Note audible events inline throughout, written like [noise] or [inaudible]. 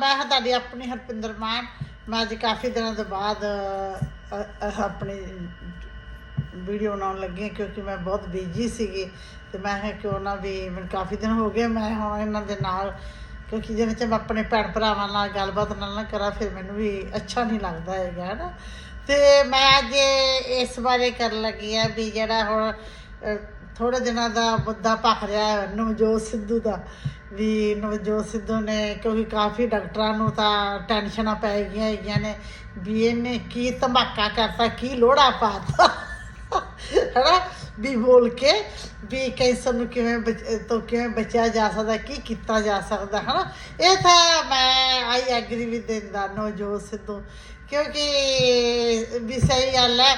ਮੈਂ ਹਾਂ ਤੁਹਾਡੀ ਆਪਣੀ ਹਰਪਿੰਦਰ ਮਾਨ ਮੈਂ ਅੱਜ ਕਾਫੀ ਦਿਨਾਂ ਤੋਂ ਬਾਅਦ ਆਪਣੀ ਵੀਡੀਓ ਬਣਾਉਣ ਲੱਗੀ ਹਾਂ ਕਿਉਂਕਿ ਮੈਂ ਬਹੁਤ ਬਿਜ਼ੀ ਸੀਗੀ ਤੇ ਮੈਂ ਕਿਹਾ ਕਿਉਂ ਨਾ ਵੀ ਮੈਨੂੰ ਕਾਫੀ ਦਿਨ ਹੋ ਗਏ ਮੈਂ ਹੁਣ ਇਹਨਾਂ ਦੇ ਨਾਲ ਕਿਉਂਕਿ ਜਿਹਦੇ ਚ ਮੈਂ ਆਪਣੇ ਭੈਣ ਭਰਾਵਾਂ ਨਾਲ ਗੱਲਬਾਤ ਨਾਲ ਨਾ ਕਰਾਂ ਫਿਰ ਮੈਨੂੰ ਵੀ ਅੱਛਾ ਨਹੀਂ ਲੱਗਦਾ ਹੈਗਾ ਹੈ ਨਾ ਤੇ ਮੈਂ ਅੱਜ ਇਸ ਬਾਰੇ ਕਰਨ ਲੱਗੀ ਆ ਵੀ ਜਿਹੜਾ ਹੁਣ ਅ, ਥੋੜੇ ਦਿਨਾਂ ਦਾ ਮੁੱਦਾ ਭਖ ਰਿਹਾ ਹੈ ਨਵਜੋਤ ਸਿੱਧੂ ਦਾ ਵੀ ਨਵਜੋਤ ਸਿੱਧੂ ਨੇ, ਕਿਉਂਕਿ ਕਾਫੀ ਡਾਕਟਰਾਂ ਨੂੰ ਤਾਂ ਟੈਨਸ਼ਨਾਂ ਪੈ ਗਈਆਂ ਹੈਗੀਆਂ ਨੇ, ਵੀ ਇਹਨੇ ਕੀ ਧਮਾਕਾ ਕਰਤਾ, ਕੀ ਲੋੜਾ ਪਾਤਾ। ਹਨਾ? ਵੀ ਬੋਲ ਕੇ ਵੀ ਕੈਂਸਰ ਨੂੰ ਕਿਵੇਂ ਬਚ- ਤੋਂ ਕਿਵੇਂ ਬਚਿਆ ਜਾ ਸਕਦਾ, ਕੀ ਕੀਤਾ ਜਾ ਸਕਦਾ, ਹਨਾ? ਇਹ ਤਾਂ ਮੈਂ, ਆਈ ਐਗਰੀ ਵਿਦ ਦਿੰਦਾ ਨਵਜੋਤ ਸਿੱਧੂ। ਕਿਉਂਕਿ ਵੀ ਸਹੀ ਗੱਲ ਹੈ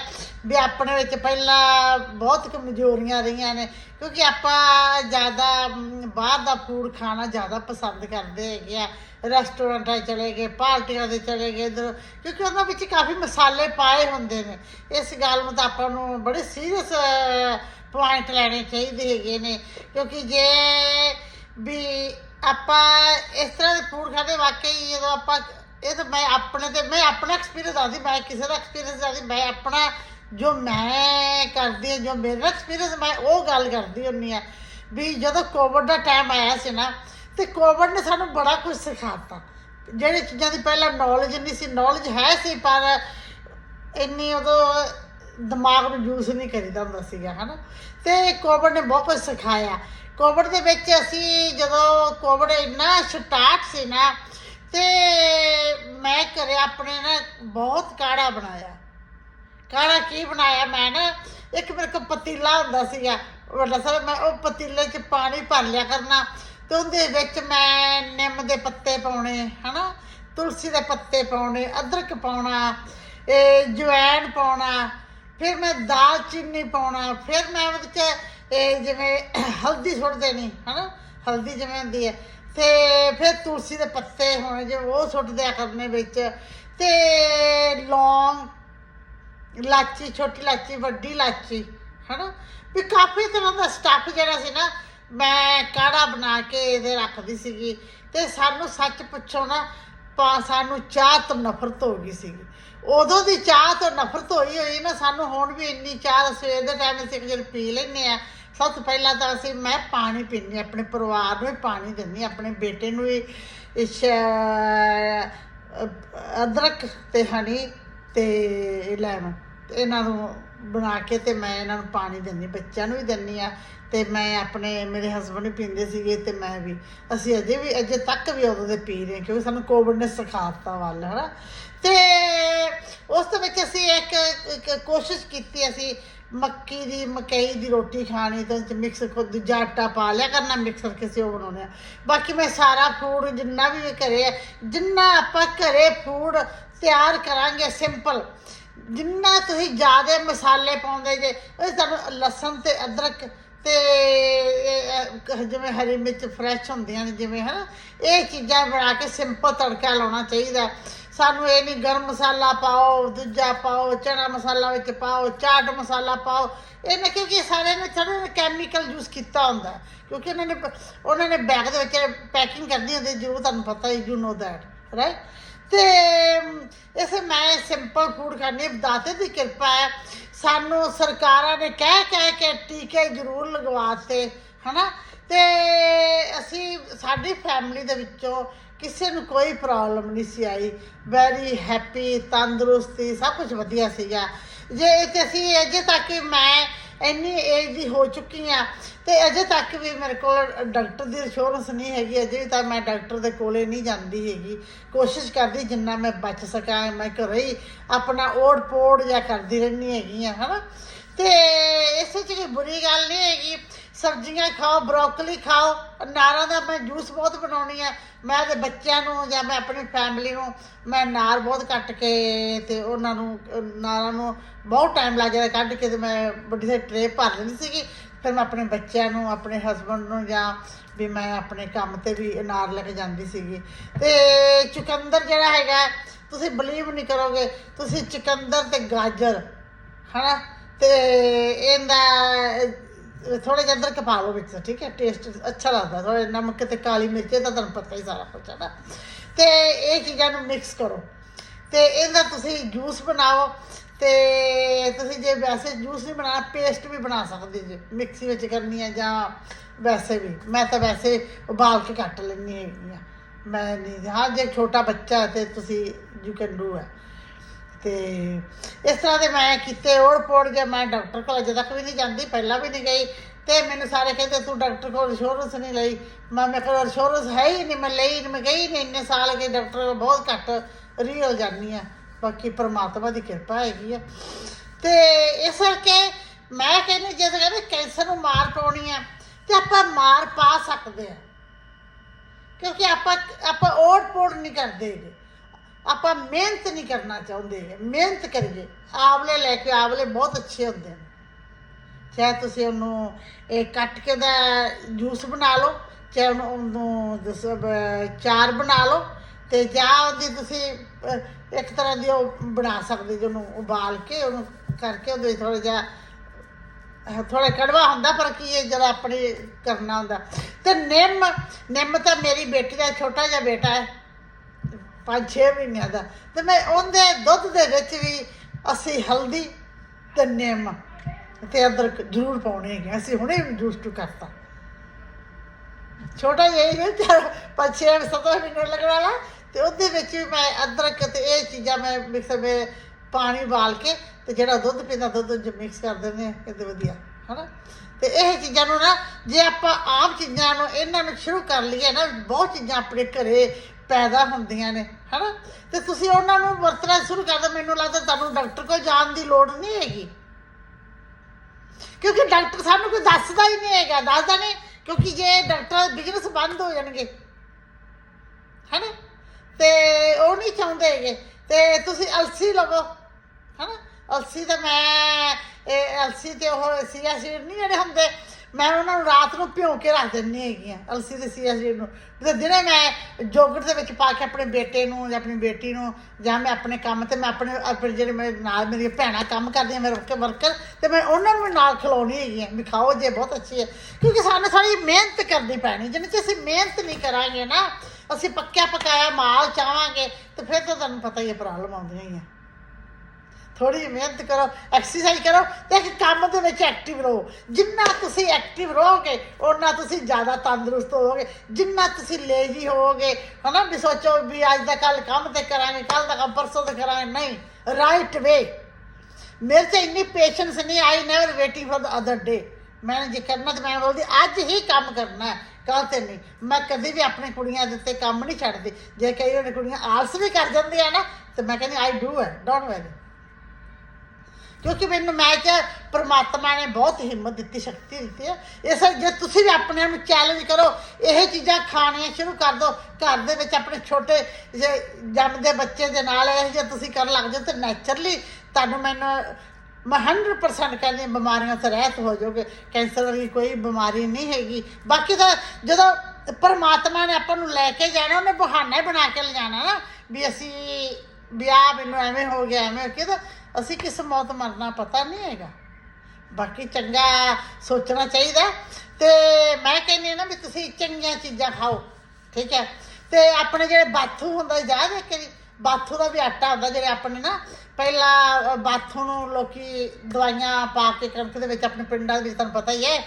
ਵੀ ਆਪਣੇ ਵਿੱਚ ਪਹਿਲਾਂ ਬਹੁਤ ਕਮਜ਼ੋਰੀਆਂ ਰਹੀਆਂ ਨੇ, ਕਿਉਂਕਿ ਆਪਾਂ ਜ਼ਿਆਦਾ ਬਾਹਰ ਦਾ ਫੂਡ ਖਾਣਾ ਜ਼ਿਆਦਾ ਪਸੰਦ ਕਰਦੇ ਹੈਗੇ ਆ। ਰੈਸਟੋਰੈਂਟਾਂ 'ਚ ਚਲੇ ਗਏ, ਪਾਰਟੀਆਂ ਦੇ ਚਲੇ ਗਏ ਇੱਧਰ, ਕਿਉਂਕਿ ਉਹਨਾਂ ਵਿੱਚ ਕਾਫੀ ਮਸਾਲੇ ਪਾਏ ਹੁੰਦੇ ਨੇ। ਇਸ ਗੱਲ ਨੂੰ ਤਾਂ ਆਪਾਂ ਨੂੰ ਬੜੇ ਸੀਰੀਅਸ ਪੁਆਇੰਟ ਲੈਣੇ ਚਾਹੀਦੇ ਹੈਗੇ ਨੇ। ਕਿਉਂਕਿ ਜੇ ਵੀ ਆਪਾਂ ਇਸ ਤਰ੍ਹਾਂ ਦੇ ਫੂਡ ਖਾਦੇ, ਵਾਕਈ ਜਦੋਂ ਆਪਾਂ ਇਹ ਤਾਂ ਮੈਂ ਆਪਣੇ ਤੇ, ਮੈਂ ਆਪਣਾ ਐਕਸਪੀਰੀਅੰਸ ਆਦੀ ਮੈਂ ਕਿਸੇ ਦਾ ਐਕਸਪੀਰੀਅੰਸ ਆਦੀ ਮੈਂ ਆਪਣਾ ਜੋ ਮੈਂ ਕਰਦੀ ਹਾਂ, ਜੋ ਮੇਰਾ ਐਕਸਪੀਰੀਅੰਸ ਮੈਂ ਉਹ ਗੱਲ ਕਰਦੀ ਹੁੰਨੀ ਆ ਵੀ ਜਦੋਂ ਕੋਵਿਡ ਦਾ ਟਾਈਮ ਆਇਆ ਸੀ ਨਾ, ਤੇ ਕੋਵਿਡ ਨੇ ਸਾਨੂੰ ਬੜਾ ਕੁਝ ਸਿਖਾਤਾ। ਜਿਹੜੇ ਚੀਜ਼ਾਂ ਦੀ ਪਹਿਲਾਂ ਨੌਲੇਜ ਨਹੀਂ ਸੀ ਨੌਲੇਜ ਹੈ ਸੀ, ਪਰ ਇੰਨੀ ਉਦੋਂ ਦਿਮਾਗ ਨੂੰ ਯੂਜ਼ ਨਹੀਂ ਕਰੀਦਾ ਹੁੰਦਾ ਸੀਗਾ, ਹਨਾ? ਤੇ ਕੋਵਿਡ ਨੇ ਬਹੁਤ ਕੁਝ ਸਿਖਾਇਆ। ਕੋਵਿਡ ਦੇ ਵਿੱਚ ਅਸੀਂ ਜਦੋਂ ਕੋਵਿਡ ਇੰਨਾ ਸਟਾਰਟ ਸੀ ਨਾ ਤੇ ਮੈਂ ਘਰੇ ਆਪਣੇ ਨਾ ਬਹੁਤ ਕਾੜਾ ਬਣਾਇਆ। ਕਾੜਾ ਕੀ ਬਣਾਇਆ? ਮੈਂ ਨਾ ਇੱਕ ਮੇਰੇ ਕੋਲ ਪਤੀਲਾ ਹੁੰਦਾ ਸੀਗਾ, ਵੱਡਾ ਸਾਰਾ, ਮੈਂ ਉਹ ਪਤੀਲੇ 'ਚ ਪਾਣੀ ਭਰ ਲਿਆ ਕਰਨਾ ਤੇ ਉਹਦੇ ਵਿੱਚ ਮੈਂ ਨਿੰਮ ਦੇ ਪੱਤੇ ਪਾਉਣੇ, ਹਨਾ? ਤੁਲਸੀ ਦੇ ਪੱਤੇ ਪਾਉਣੇ, ਅਦਰਕ ਪਾਉਣਾ, ਇਹ ਜਵੈਣ ਪਾਉਣਾ, ਫਿਰ ਮੈਂ ਦਾਲਚੀਨੀ ਪਾਉਣਾ, ਫਿਰ ਮੈਂ ਉਹਦੇ 'ਚ ਇਹ ਜਿਵੇਂ ਹਲਦੀ ਸੁੱਟ ਦੇਣੀ ਹਨਾ? ਹਲਦੀ ਜਿਵੇਂ ਹੁੰਦੀ ਹੈ ਤੇ ਫਿਰ ਤੁਲਸੀ ਦੇ ਪੱਤੇ ਹੋਣੇ ਜੇ ਉਹ ਸੁੱਟ ਦਿਆ ਕਰਨੇ ਵਿੱਚ ਤੇ ਲੌਂਗ, ਇਲਾਚੀ, ਛੋਟੀ ਇਲਾਚੀ, ਵੱਡੀ ਇਲਾਚੀ, ਹਨਾ? ਵੀ ਕਾਫੀ ਤਰ੍ਹਾਂ ਦਾ ਸਟੱਫ ਜਿਹੜਾ ਸੀ ਨਾ, ਮੈਂ ਕਾੜਾ ਬਣਾ ਕੇ ਇਹਦੇ ਰੱਖਦੀ ਸੀਗੀ ਤੇ ਸਾਨੂੰ ਸੱਚ ਪੁੱਛੋ ਨਾ, ਪਾ ਸਾਨੂੰ ਚਾਹ ਤੋਂ ਨਫ਼ਰਤ ਹੋ ਗਈ ਸੀਗੀ। ਉਦੋਂ ਦੀ ਚਾਹ ਤੋਂ ਨਫ਼ਰਤ ਹੋਈ ਹੋਈ ਨਾ, ਸਾਨੂੰ ਹੁਣ ਵੀ ਇੰਨੀ ਚਾਹ ਸਵੇਰ ਦੇ ਟਾਈਮ ਅਸੀਂ ਜਿਹੜੇ ਪੀ ਲੈਂਦੇ ਆ। ਸਭ ਤੋਂ ਪਹਿਲਾਂ ਤਾਂ ਅਸੀਂ ਮੈਂ ਪਾਣੀ ਪੀਂਦੀ ਹਾਂ, ਆਪਣੇ ਪਰਿਵਾਰ ਨੂੰ ਵੀ ਪਾਣੀ ਦਿੰਦੀ ਹਾਂ, ਆਪਣੇ ਬੇਟੇ ਨੂੰ ਵੀ ਇਸ ਅ- ਅਦਰਕ ਤੇ ਹਨੀ ਤੇ ਲੈਮਨ ਤੇ ਇਹਨਾਂ ਨੂੰ ਬਣਾ ਕੇ ਤੇ ਮੈਂ ਇਹਨਾਂ ਨੂੰ ਪਾਣੀ ਦਿੰਦੀ ਬੱਚਿਆਂ ਨੂੰ ਵੀ ਦਿੰਦੀ ਆ ਤੇ ਮੈਂ ਆਪਣੇ ਮੇਰੇ ਹਸਬੰਡ ਵੀ ਪੀਂਦੇ ਸੀਗੇ ਤੇ ਮੈਂ ਵੀ। ਅਸੀਂ ਅਜੇ ਵੀ ਅਜੇ ਤੱਕ ਵੀ ਉਦੋਂ ਦੇ ਪੀ ਰਹੇ ਹਾਂ ਕਿਉਂਕਿ ਸਾਨੂੰ ਕੋਵਿਡ ਨੇ ਸਿਖਾ ਦਿੱਤਾ ਵੱਲ ਹਨਾ। ਤੇ ਉਸ ਦੇ ਵਿੱਚ ਅਸੀਂ ਇੱਕ ਇੱਕ ਕੋਸ਼ਿਸ਼ ਕੀਤੀ, ਅਸੀਂ ਮੱਕੀ ਦੀ, ਮਕਈ ਦੀ ਰੋਟੀ ਖਾਣੀ ਤੇ ਚ ਮਿਕਸ ਖੁਦ ਦੂਜਾ ਆਟਾ ਪਾ ਲਿਆ ਕਰਨਾ ਮਿਕਸਰ ਕਿਸੇ ਉਹ ਬਣਾਉਣੇ ਆ। ਬਾਕੀ ਮੈਂ ਸਾਰਾ ਫੂਡ ਜਿੰਨਾ ਵੀ ਘਰੇ ਹੈ ਜਿੰਨਾ ਆਪਾਂ ਘਰੇ ਫੂਡ ਤਿਆਰ ਕਰਾਂਗੇ ਸਿੰਪਲ ਜਿੰਨਾ ਤੁਸੀਂ ਜ਼ਿਆਦਾ ਮਸਾਲੇ ਪਾਉਂਦੇ ਜੇ, ਉਹ ਤੁਹਾਨੂੰ ਲਸਣ ਤੇ ਅਦਰਕ ਤੇ ਇਹ, ਜਿਵੇਂ ਹਰੀ ਮਿਰਚ ਫਰੈਸ਼ ਹੁੰਦੀਆਂ ਨੇ ਜਿਵੇਂ ਹਨਾ ਇਹ ਚੀਜ਼ਾਂ ਬਣਾ ਕੇ ਸਿੰਪਲ ਤੜਕਾ ਲਾਉਣਾ ਚਾਹੀਦਾ। ਸਾਨੂੰ ਇਹ ਨਹੀਂ ਗਰਮ ਮਸਾਲਾ ਪਾਓ ਦੂਜਾ ਪਾਓ ਚਣਾ ਮਸਾਲਾ ਵਿੱਚ ਪਾਓ ਚਾਟ ਮਸਾਲਾ ਪਾਓ। ਇਹਨੇ ਨਾ ਕਿਉਂਕਿ ਸਾਰੇ ਨੇ ਸਾਰੇ ਨੇ ਕੈਮੀਕਲ ਯੂਜ਼ ਕੀਤਾ ਹੁੰਦਾ। ਕਿਉਂਕਿ ਉਹਨਾਂ ਨੇ ਉਹਨਾਂ ਨੇ ਬੈਗ ਦੇ ਵਿੱਚ ਪੈਕਿੰਗ ਕਰਦੀ ਹੁੰਦੀ ਜ਼ਰੂਰ ਤੁਹਾਨੂੰ ਪਤਾ ਹੈ ਯੂ نو ਦੈਟ ਰਾਈਟ ਤੇ ਇਸੇ ਮੈਂ ਸਿੰਪਲ ਫੂਡ ਖਾਣੀ ਦਾਤੇ ਦੀ ਕਿਰਪਾ ਹੈ। ਸਾਨੂੰ ਸਰਕਾਰਾਂ ਨੇ ਕਹਿ ਕਹਿ ਕੇ ਟੀਕੇ ਜ਼ਰੂਰ ਲਗਵਾਤੇ, ਹਨਾ? ਤੇ ਅਸੀਂ, ਸਾਡੀ ਫੈਮਿਲੀ ਦੇ ਵਿੱਚੋਂ ਕਿਸੇ ਨੂੰ ਕੋਈ ਪ੍ਰੋਬਲਮ ਨਹੀਂ ਸੀ ਆਈ। ਵੈਰੀ ਹੈਪੀ ਤੰਦਰੁਸਤੀ, ਸਭ ਕੁਝ ਵਧੀਆ ਸੀਗਾ। ਜੇ ਤੇ ਅਸੀਂ ਅਜੇ ਤੱਕ ਮੈਂ ਇੰਨੀ ਏਜ ਦੀ ਹੋ ਚੁੱਕੀ ਆ। ਤੇ ਅਜੇ ਤੱਕ ਵੀ ਮੇਰੇ ਕੋਲ ਡਾਕਟਰ ਦੀ ਇੰਸ਼ੋਰੈਂਸ ਨਹੀਂ ਹੈਗੀ, ਅਜੇ ਵੀ ਤਾਂ ਮੈਂ ਡਾਕਟਰ ਦੇ ਕੋਲੇ ਨਹੀਂ ਜਾਂਦੀ ਹੈਗੀ। ਕੋਸ਼ਿਸ਼ ਕਰਦੀ ਜਿੰਨਾ ਮੈਂ ਬਚ ਸਕਾਂ, ਮੈਂ ਘਰੇ ਹੀ ਆਪਣਾ ਓੜ ਪੋੜ ਜਾਂ ਕਰਦੀ ਰਹਿੰਦੀ ਹੈਗੀ ਆ, ਹਨਾ। ਤੇ ਇਸੇ ਚ ਕੋਈ ਬੁਰੀ ਗੱਲ ਨਹੀਂ ਹੈਗੀ। ਸਬਜ਼ੀਆਂ ਖਾਓ, ਬਰੋਕਲੀ ਖਾਓ, ਅਨਾਰਾਂ ਦਾ ਮੈਂ ਜੂਸ ਬਹੁਤ ਬਣਾਉਣੀ ਆ। ਮੈਂ ਤੇ ਬੱਚਿਆਂ ਨੂੰ ਜਾਂ ਮੈਂ ਆਪਣੀ ਫੈਮਿਲੀ ਨੂੰ, ਮੈਂ ਨਾਰ ਬਹੁਤ ਕੱਟ ਕੇ ਤੇ ਉਹਨਾਂ ਨੂੰ ਨਾਰਾਂ ਨੂੰ ਬਹੁਤ ਟਾਈਮ ਲੱਗ ਜਾਂਦਾ ਕੱਢ ਕੇ ਤੇ ਮੈਂ ਵੱਡੀ ਸਾਰੀ ਟਰੇ ਭਰ ਲੈਂਦੀ ਸੀਗੀ। ਫਿਰ ਮੈਂ ਆਪਣੇ ਬੱਚਿਆਂ ਨੂੰ, ਆਪਣੇ ਹਸਬੰਡ ਨੂੰ ਜਾਂ ਵੀ ਮੈਂ ਆਪਣੇ ਕੰਮ ਤੇ ਵੀ ਅਨਾਰ ਲੈ ਕੇ ਜਾਂਦੀ ਸੀਗੀ। ਤੇ ਚੁਕੰਦਰ ਜਿਹੜਾ ਹੈਗਾ, ਤੁਸੀਂ ਬਲੀਵ ਨਹੀਂ ਕਰੋਗੇ, ਤੁਸੀਂ ਚੁਕੰਦਰ ਤੇ ਗਾਜਰ, ਹਨਾ? ਤੇ ਇਹਦਾ ਥੋੜੇ ਜਿਹਾ ਅਦਰਕ ਪਾ ਲਓ ਵਿੱਚ ਠੀਕ ਹੈ? ਟੇਸਟ ਅੱਛਾ ਲੱਗਦਾ ਥੋੜੇ ਨਮਕ ਤੇ ਕਾਲੀ ਮਿਰਚ ਤਾਂ ਤੁਹਾਨੂੰ ਪਤਾ ਹੀ ਸਾਰਾ ਕੁਝ ਹੈ ਨਾ। ਤੇ ਇਹ ਚੀਜ਼ਾਂ ਨੂੰ ਮਿਕਸ ਕਰੋ। ਤੇ ਇਹਦਾ ਤੁਸੀਂ ਜੂਸ ਬਣਾਓ ਤੇ ਤੁਸੀਂ ਜੇ ਵੈਸੇ ਜੂਸ ਨਹੀਂ ਬਣਾਉਣਾ ਪੇਸਟ ਵੀ ਬਣਾ ਸਕਦੇ ਜੇ ਮਿਕਸੀ ਵਿੱਚ ਕਰਨੀ ਹੈ ਜਾਂ ਵੈਸੇ ਵੀ। ਮੈਂ ਤਾਂ ਵੈਸੇ ਉਬਾਲ ਕੇ ਕੱਟ ਲੈਂਦੀ ਹੈਗੀ ਆ ਮੈਂ ਨਹੀਂ, ਹਾਂ, ਜੇ ਛੋਟਾ ਬੱਚਾ ਹੈ ਤੇ ਤੁਸੀਂ ਯੂ ਕੈਨ ਡੂ ਹੈ। ਤੇ ਇਸ ਤਰ੍ਹਾਂ ਦੇ ਮੈਂ ਕੀਤੇ ਓੜ ਪੋੜ ਜੇ ਮੈਂ ਡਾਕਟਰ ਕੋਲ ਅਜੇ ਤੱਕ ਵੀ ਨਹੀਂ ਜਾਂਦੀ, ਪਹਿਲਾਂ ਵੀ ਨਹੀਂ ਗਈ ਤੇ ਮੈਨੂੰ ਸਾਰੇ ਕਹਿੰਦੇ ਤੂੰ ਡਾਕਟਰ ਕੋਲ ਇੰਸ਼ੋਰੈਂਸ ਨਹੀਂ ਲਈ। ਮੈਂ ਮੇਰੇ ਕੋਲ ਇੰਸ਼ੋਰੈਂਸ ਹੈ ਹੀ ਨਹੀਂ, ਮੈਂ ਲਈ ਨਹੀਂ ਮੈਂ ਗਈ ਨਹੀਂ ਇੰਨੇ ਸਾਲ ਕੇ ਡਾਕਟਰ ਕੋਲ ਬਹੁਤ ਘੱਟ ਰੀ ਹੋ ਜਾਂਦੀ ਆ ਬਾਕੀ ਪਰਮਾਤਮਾ ਦੀ ਕਿਰਪਾ ਹੈਗੀ ਆ। ਤੇ ਇਸ ਕਰਕੇ ਮੈਂ ਕਹਿੰਦੀ ਜੇ ਕਹਿੰਦੇ ਕੈਂਸਰ ਨੂੰ ਮਾਰ ਪਾਉਣੀ ਆ ਤੇ ਆਪਾਂ ਮਾਰ ਪਾ ਸਕਦੇ ਆ। ਕਿਉਂਕਿ ਆਪਾਂ ਆਪਾਂ ਓੜ ਪੋੜ ਨਹੀਂ ਕਰਦੇ ਹੈਗੇ। ਆਪਾਂ ਮਿਹਨਤ ਨਹੀਂ ਕਰਨਾ ਚਾਹੁੰਦੇ, ਮਿਹਨਤ ਕਰੀਏ। ਆਵਲੇ ਲੈ ਕੇ ਆਵਲੇ ਬਹੁਤ ਅੱਛੇ ਹੁੰਦੇ ਨੇ। ਚਾਹੇ ਤੁਸੀਂ ਉਹਨੂੰ ਇਹ ਕੱਟ ਕੇ ਦਾ ਜੂਸ ਬਣਾ ਲਓ, ਚਾਹੇ ਉਹਨੂੰ ਉਹਨੂੰ ਦੱਸੋ ਬ- ਚਾਰ ਬਣਾ ਲਓ ਤੇ ਜਾਂ ਉਹਦੀ ਤੁਸੀਂ ਇੱਕ ਤਰ੍ਹਾਂ ਦੀ ਉਹ ਬਣਾ ਸਕਦੇ ਜਿਹਨੂੰ ਉਬਾਲ ਕੇ, ਉਹਨੂੰ ਕਰਕੇ ਉਹਦੇ ਥੋੜਾ ਜਿਹਾ ਥੋੜਾ ਕੜਵਾ ਹੁੰਦਾ, ਪਰ ਕੀ ਇਹ ਜਦੋਂ ਆਪਣੇ ਕਰਨਾ ਹੁੰਦਾ। ਤੇ ਨਿੰਮ ਨਿੰਮ ਤਾਂ ਮੇਰੀ ਬੇਟੀ ਦਾ ਛੋਟਾ ਜਿਹਾ ਬੇਟਾ ਹੈ। ਪੰਜ ਛੇ ਮਹੀਨਿਆਂ ਦਾ। ਤੇ ਮੈਂ ਉਹਦੇ ਦੁੱਧ ਦੇ ਵਿੱਚ ਵੀ ਅਸੀਂ ਹਲਦੀ ਤੇ ਨਿੰਮ ਤੇ ਅਦਰਕ ਜ਼ਰੂਰ ਪਾਉਣੇ ਹੈਗੇ। ਅਸੀਂ ਹੁਣੇ ਜੂਸ ਟੂ ਕਰਤਾ। ਛੋਟਾ ਜਿਹਾ ਹੀ ਚਾਰ ਪੰਜ ਛੇ ਸੱਤ ਮਹੀਨੇ ਲੱਗਣਾ ਵਾਲਾ। ਤੇ ਉਹਦੇ ਵਿੱਚ ਵੀ ਮੈਂ ਅਦਰਕ ਤੇ ਇਹ ਚੀਜ਼ਾਂ ਮੈਂ ਮਿਕਸਰ ਵਿੱਚ ਪਾਣੀ ਬਾਲ ਕੇ ਤੇ ਜਿਹੜਾ ਦੁੱਧ ਪੀਂਦਾ, ਦੁੱਧ ਚ ਮਿਕਸ ਕਰ ਦਿੰਦੇ ਆ ਕਿਤੇ ਵਧੀਆ, ਹਨਾ? ਤੇ ਇਹ ਚੀਜ਼ਾਂ ਨੂੰ ਨਾ, ਜੇ ਆਪਾਂ ਆਮ ਚੀਜ਼ਾਂ ਨੂੰ ਇਹਨਾਂ ਨੂੰ ਸ਼ੁਰੂ ਕਰ ਲਈਏ ਨਾ, ਬਹੁਤ ਚੀਜ਼ਾਂ ਆਪਣੇ ਘਰੇ ਪੈਦਾ ਹੁੰਦੀਆਂ ਨੇ, ਹਨਾ? ਤੇ ਤੁਸੀਂ ਉਹਨਾਂ ਨੂੰ ਵਰਤਣਾ ਸ਼ੁਰੂ ਕਰ ਦਿਓ। ਮੈਨੂੰ ਲੱਗਦਾ ਤੁਹਾਨੂੰ ਡਾਕਟਰ ਕੋਲ ਜਾਣ ਦੀ ਲੋੜ ਨਹੀਂ ਹੈਗੀ। ਕਿਉਂਕਿ ਡਾਕਟਰ ਸਾਨੂੰ ਕੋਈ ਦੱਸਦਾ ਹੀ ਨਹੀਂ ਹੈਗਾ। ਦੱਸਦਾ ਨਹੀਂ, ਕਿਉਂਕਿ ਜੇ ਡਾਕਟਰ ਬਿਜ਼ਨਸ ਬੰਦ ਹੋ ਜਾਣਗੇ, ਹੈਨਾ? ਤੇ ਉਹ ਨਹੀਂ ਚਾਹੁੰਦੇ ਹੈਗੇ। ਤੇ ਤੁਸੀਂ ਅਲਸੀ ਲਵੋ, ਹੈਨਾ? ਅਲਸੀ ਤਾਂ ਮੈਂ, ਇਹ ਅਲਸੀ ਤੇ ਉਹ ਸੀਆ ਸੀਡ ਨਹੀਂ ਜਿਹੜੇ ਹੁੰਦੇ। ਮੈਂ ਉਹਨਾਂ ਨੂੰ ਰਾਤ ਨੂੰ ਭਿਉਂ ਕੇ ਰੱਖ ਦਿੰਦੀ ਹੈਗੀ ਆ, ਅਲਸੀ ਤੇ ਸੀਆ ਸੀਡ ਨੂੰ। ਤੇ ਦਿਨੇ ਮੈਂ ਜੋਗਟ ਦੇ ਵਿੱਚ ਪਾ ਕੇ ਆਪਣੇ ਬੇਟੇ ਨੂੰ ਜਾਂ ਆਪਣੀ ਬੇਟੀ ਨੂੰ ਜਾਂ ਮੈਂ ਆਪਣੇ ਕੰਮ ਤੇ ਮੈਂ ਆਪਣੇ ਆਪਣੇ ਜਿਹੜੇ ਮੇਰੇ ਨਾਲ ਮੇਰੀਆਂ ਭੈਣਾਂ ਕੰਮ ਕਰਦੀਆਂ, ਮੇਰੇ ਵਰਕਰ, ਤੇ ਮੈਂ ਉਹਨਾਂ ਨੂੰ ਵੀ ਨਾਲ ਖਿਲਾਉਣੀ ਹੈਗੀ ਆ, ਵੀ ਖਾਓ ਜੇ ਬਹੁਤ ਅੱਛੀ ਹੈ। ਕਿਉਂਕਿ ਸਾਨੂੰ ਸਾਰੀ ਮਿਹਨਤ ਕਰਨੀ ਪੈਣੀ, ਜਿੰਨੇ ਚ ਅਸੀਂ ਮਿਹਨਤ ਨਹੀਂ ਕਰਾਂਗੇ ਨਾ, ਅਸੀਂ ਪੱਕਿਆ ਪਕਾਇਆ ਮਾਲ ਚਾਹਾਂਗੇ ਤੇ ਫਿਰ ਤਾਂ ਤੁਹਾਨੂੰ ਪਤਾ ਹੀ ਹੈ, ਪ੍ਰੋਬਲਮ ਆਉਂਦੀਆਂ ਹੀ ਆ। ਥੋੜੀ ਮਿਹਨਤ ਕਰੋ ਐਕਸਰਸਾਈਜ਼ ਕਰੋ ਤੇ ਇੱਕ ਕੰਮ ਦੇ ਵਿੱਚ ਐਕਟਿਵ ਰਹੋ। ਜਿੰਨਾ ਤੁਸੀਂ ਐਕਟਿਵ ਰਹੋਗੇ ਉਹਨਾਂ ਤੁਸੀਂ ਜ਼ਿਆਦਾ ਤੰਦਰੁਸਤ ਹੋਵੋਗੇ। ਜਿੰਨਾ ਤੁਸੀਂ ਲੇਜ਼ੀ ਹੋਵੋਗੇ, ਹਨਾ ਵੀ ਸੋਚੋ ਵੀ ਅੱਜ ਦਾ ਕੱਲ ਕੰਮ ਤੇ ਕਰਾਂਗੇ ਕੱਲ ਦਾ ਕੰਮ ਪਰਸੋਂ ਤੇ ਕਰਾਂਗੇ। ਨਹੀਂ ਰਾਈਟ ਵੇ ਮੇਰੇ 'ਤੇ ਇੰਨੀ ਪੇਸ਼ੈਂਸ ਨਹੀਂ I never waiting for the other day ਮੈਂ ਜੇ ਕਰਨਾ ਤਾਂ ਮੈਂ ਬੋਲਦੀ, ਅੱਜ ਹੀ ਕੰਮ ਕਰਨਾ ਹੈ ਕੱਲ ਤੇ ਨਹੀਂ। ਮੈਂ ਕਦੇ ਵੀ ਆਪਣੀ ਕੁੜੀਆਂ ਦੇ ਉੱਤੇ ਕੰਮ ਨਹੀਂ ਛੱਡਦੀ। ਜੇ ਕਈ ਵਾਰ ਕੁੜੀਆਂ ਆਲਸ ਵੀ ਕਰ ਜਾਂਦੀਆਂ ਨਾ, ਤੇ ਮੈਂ ਕਹਿੰਦੀ I do it don't worry ਕਿਉਂਕਿ ਮੈਨੂੰ ਮੈਂ ਚ ਪ੍ਰਮਾਤਮਾ ਨੇ ਬਹੁਤ ਹਿੰਮਤ ਦਿੱਤੀ, ਸ਼ਕਤੀ ਦਿੱਤੀ ਹੈ। ਇਸ ਜੇ ਤੁਸੀਂ ਵੀ ਆਪਣੇ ਆਪ ਨੂੰ ਚੈਲੰਜ ਕਰੋ, ਇਹ ਚੀਜ਼ਾਂ ਖਾਣੀਆਂ ਸ਼ੁਰੂ ਕਰ ਦਿਓ। ਘਰ ਦੇ ਵਿੱਚ ਆਪਣੇ ਛੋਟੇ ਜੇ ਜੰਮਦੇ ਬੱਚੇ ਦੇ ਨਾਲ ਇਹ ਜੇ ਤੁਸੀਂ ਕਰਨ ਲੱਗ ਜਾਓ ਤਾਂ ਨੇਚਰਲੀ ਤੁਹਾਨੂੰ ਮੈਨੂੰ ਮੈਂ 100% ਕਹਿੰਦੀ ਬਿਮਾਰੀਆਂ ਤੋਂ ਰਹਿਤ ਹੋ ਜਾਓਗੇ। ਕੈਂਸਰ ਵਰਗੀ ਕੋਈ ਬਿਮਾਰੀ ਨਹੀਂ ਹੈਗੀ। ਬਾਕੀ ਤਾਂ ਜਦੋਂ ਪਰਮਾਤਮਾ ਨੇ ਆਪਾਂ ਨੂੰ ਲੈ ਕੇ ਜਾਣਾ, ਉਹਨੇ ਬਹਾਨਾ ਬਣਾ ਕੇ ਲਿਜਾਣਾ ਨਾ, ਵੀ ਅਸੀਂ ਵਿਆਹ ਮੈਨੂੰ ਐਵੇਂ ਹੋ ਗਿਆ, ਐਵੇਂ ਹੋ ਗਿਆ, ਤਾਂ ਅਸੀਂ ਕਿਸ ਮੌਤ ਮਰਨਾ ਪਤਾ ਨਹੀਂ ਹੈਗਾ। ਬਾਕੀ ਚੰਗਾ ਸੋਚਣਾ ਚਾਹੀਦਾ। ਤੇ ਮੈਂ ਕਹਿੰਦੀ ਹਾਂ ਨਾ ਵੀ ਤੁਸੀਂ ਚੰਗੀਆਂ ਚੀਜ਼ਾਂ ਖਾਓ, ਠੀਕ ਹੈ। ਤੇ ਆਪਣੇ ਜਿਹੜੇ ਬਾਥੂ ਹੁੰਦਾ ਯਾਦ ਹੈ ਕਿ ਬਾਥੂ ਦਾ ਵੀ ਆਟਾ ਹੁੰਦਾ ਜਿਹੜੇ ਆਪਣੇ ਨਾ, ਪਹਿਲਾਂ ਬਾਥੂ ਨੂੰ ਲੋਕੀ ਦਵਾਈਆਂ ਪਾ ਕੇ ਕਣਕ ਦੇ ਵਿੱਚ ਆਪਣੇ ਪਿੰਡਾਂ ਦੇ ਵਿੱਚ, ਤੁਹਾਨੂੰ ਪਤਾ ਹੀ ਹੈ,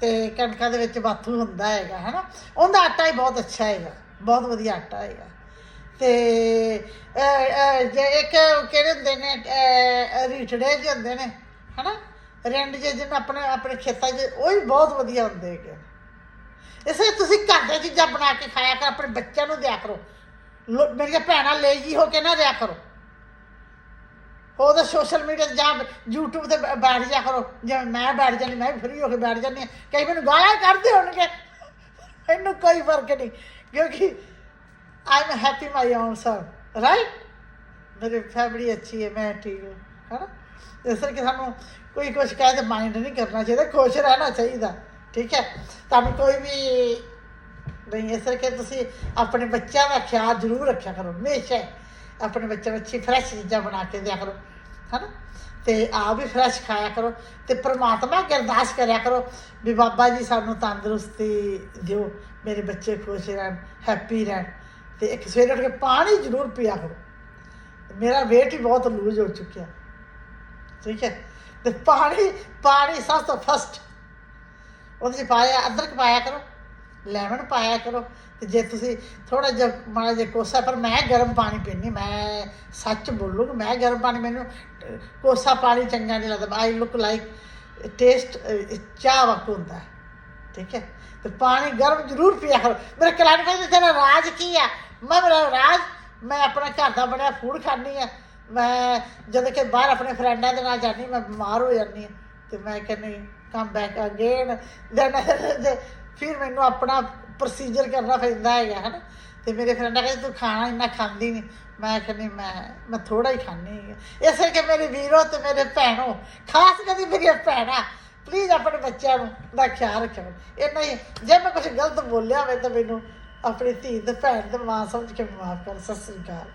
ਤੇ ਕਣਕਾਂ ਦੇ ਵਿੱਚ ਬਾਥੂ ਹੁੰਦਾ ਹੈਗਾ, ਹਨਾ। ਉਹਦਾ ਆਟਾ ਹੀ ਬਹੁਤ ਅੱਛਾ ਹੈਗਾ, ਬਹੁਤ ਵਧੀਆ ਆਟਾ ਹੈਗਾ। ਤੇ ਅਹ, ਜੇ ਇੱਕ ਕਿਹੜੇ ਹੁੰਦੇ ਨੇ ਰੀਠੜੇ ਜਿਹੇ ਹੁੰਦੇ ਨੇ ਹਨਾ? ਰਿੰਡ ਜੇ ਜਿਹਨੂੰ ਆਪਣੇ ਆਪਣੇ ਖੇਤਾਂ 'ਚ ਉਹ ਵੀ ਬਹੁਤ ਵਧੀਆ ਹੁੰਦੇ ਹੈਗੇ ਇਸ ਤੁਸੀਂ ਘਰ ਦੀਆਂ ਚੀਜ਼ਾਂ ਬਣਾ ਕੇ ਖਾਇਆ ਕਰ ਆਪਣੇ ਬੱਚਿਆਂ ਨੂੰ ਦਿਆ ਕਰੋ। ਲੋ- ਮੇਰੀਆਂ ਭੈਣਾਂ ਲੇਜੀ ਹੋ ਕੇ ਨਾ ਦਿਆ ਕਰੋ। ਉਹ ਤਾਂ ਸੋਸ਼ਲ ਮੀਡੀਆ ਤੇ ਜਾਂ YouTube ਤੇ ਬੈ- ਬੈਠ ਜਾ ਕਰੋ। ਜਿਵੇਂ ਮੈਂ ਬੈਠ ਜਾਂਦੀ ਮੈਂ ਵੀ ਫ੍ਰੀ ਹੋ ਕੇ ਬੈਠ ਜਾਂਦੀ ਹਾਂ। ਕਈ ਮੈਨੂੰ ਗਾਲਾਂ ਕੱਢਦੇ ਹੋਣਗੇ। [laughs] ਇਹਨੂੰ ਕੋਈ ਫ਼ਰਕ ਨਹੀਂ ਕਿਉਂਕਿ I am happy my own self right ਮੇਰੀ ਫੈਮਿਲੀ ਅੱਛੀ ਹੈ ਮੈਂ ਠੀਕ ਹਾਂ ਹੈ ਇਸ ਕਰਕੇ ਸਾਨੂੰ ਕੋਈ ਕੁਝ ਕਹਿ ਤੇ ਮਾਈਂਡ ਨਹੀਂ ਕਰਨਾ ਚਾਹੀਦਾ ਖੁਸ਼ ਰਹਿਣਾ ਚਾਹੀਦਾ ਠੀਕ ਹੈ ਤੁਹਾਨੂੰ ਕੋਈ ਵੀ ਨਹੀਂ ਇਸ ਕਰਕੇ ਤੁਸੀਂ ਆਪਣੇ ਬੱਚਿਆਂ ਦਾ ਖਿਆਲ ਜ਼ਰੂਰ ਰੱਖਿਆ ਕਰੋ ਹਮੇਸ਼ਾ ਆਪਣੇ ਬੱਚਿਆਂ ਨੂੰ ਅੱਛੀ ਫਰੈਸ਼ ਚੀਜ਼ਾਂ ਬਣਾ ਕੇ ਦਿਆ ਕਰੋ ਹਨਾ ਤੇ ਆਪ ਵੀ ਫਰੈਸ਼ ਖਾਇਆ ਕਰੋ ਤੇ ਪ੍ਰਮਾਤਮਾ ਅੱਗੇ ਅਰਦਾਸ ਕਰਿਆ ਕਰੋ ਵੀ ਬਾਬਾ ਜੀ ਸਾਨੂੰ ਤੰਦਰੁਸਤੀ ਦਿਓ ਮੇਰੇ ਬੱਚੇ ਖੁਸ਼ ਰਹਿਣ ਹੈਪੀ ਰਹਿਣ ਤੇ ਇੱਕ ਸਵੇਰੇ ਉੱਠ ਕੇ ਪਾਣੀ ਜ਼ਰੂਰ ਪੀਆ ਕਰੋ। ਮੇਰਾ weight ਹੀ ਬਹੁਤ ਲੂਜ਼ ਹੋ ਚੁੱਕਿਆ। ਠੀਕ ਹੈ? ਤੇ ਪਾਣੀ ਪਾਣੀ ਸਭ ਤੋਂ ਫਸਟ ਉਹਦੇ ਚ ਪਾਇਆ, ਅਦਰਕ ਪਾਇਆ ਕਰੋ ਲੈਮਨ ਪਾਇਆ ਕਰੋ। ਤੇ ਜੇ ਤੁਸੀਂ ਥੋੜਾ ਜਿਹਾ, ਮਾੜਾ ਜਿਹਾ ਕੋਸਾ, ਪਰ ਮੈਂ ਗਰਮ ਪਾਣੀ ਪੀਣੀ ਮੈਂ ਸੱਚ ਬੋਲੂੰਗੀ ਮੈਂ ਗਰਮ ਪਾਣੀ ਮੈਨੂੰ, ਕੋਸਾ ਪਾਣੀ ਚੰਗਾ ਨਹੀਂ ਲੱਗਦਾ। ਆਈ ਲੁੱਕ ਲਾਈਕ ਟੇਸਟ ਚਾਹ ਵਕ ਹੁੰਦਾ ਠੀਕ ਹੈ? ਤੇ ਪਾਣੀ ਗਰਮ ਜ਼ਰੂਰ ਪੀਆ ਕਰੋ। ਮੇਰੇ ਕਲਾਨੀ ਕਹਿੰਦੇ, ਤੇਰਾ ਰਾਜ ਕੀ ਆ? ਮੈਂ ਮੇਰਾ ਰਾਜ, ਮੈਂ ਆਪਣਾ ਘਰ ਦਾ ਬਣਿਆ ਫੂਡ ਖਾਂਦੀ ਆ ਮੈਂ ਜਦੋਂ ਕਿ ਬਾਹਰ ਆਪਣੇ ਫਰੈਂਡਾਂ ਦੇ ਨਾਲ ਜਾਂਦੀ, ਮੈਂ ਬਿਮਾਰ ਹੋ ਜਾਂਦੀ ਆ ਤੇ ਮੈਂ ਕਹਿੰਦੀ ਕਮ ਬੈਕ ਅਗੇਨ ਦੈਨ ਫਿਰ ਮੈਨੂੰ ਆਪਣਾ ਪ੍ਰੋਸੀਜਰ ਕਰਨਾ ਪੈਂਦਾ ਹੈਗਾ, ਹਨਾ। ਤੇ ਮੇਰੇ ਫਰੈਂਡਾਂ ਕਹਿੰਦੇ, ਤੂੰ ਖਾਣਾ ਇੰਨਾ ਖਾਂਦੀ ਨਹੀਂ। ਮੈਂ ਕਹਿੰਦੀ ਮੈਂ ਮੈਂ ਥੋੜਾ ਹੀ ਖਾਂਦੀ ਹੈ। ਇਸ ਕਰਕੇ ਮੇਰੇ ਵੀਰੋ ਤੇ ਮੇਰੇ ਭੈਣੋ, ਖਾਸ ਕਰਕੇ ਮੇਰੀਆਂ ਭੈਣਾਂ ਪਲੀਜ਼ ਆਪਣੇ ਬੱਚਿਆਂ ਨੂੰ ਦਾ ਖਿਆਲ ਰੱਖਿਓ। ਇਹ ਨਹੀਂ, ਜੇ ਮੈਂ ਕੁਝ ਗਲਤ ਬੋਲਿਆ ਹੋਵੇ ਤਾਂ ਮੈਨੂੰ ਆਪਣੀ ਧੀ ਤੇ ਭੈਣ ਤੇ ਮਾਂ ਸਮਝ ਕੇ ਮਾਫ ਕਰ ਸਤਿ ਸ੍ਰੀ ਅਕਾਲ।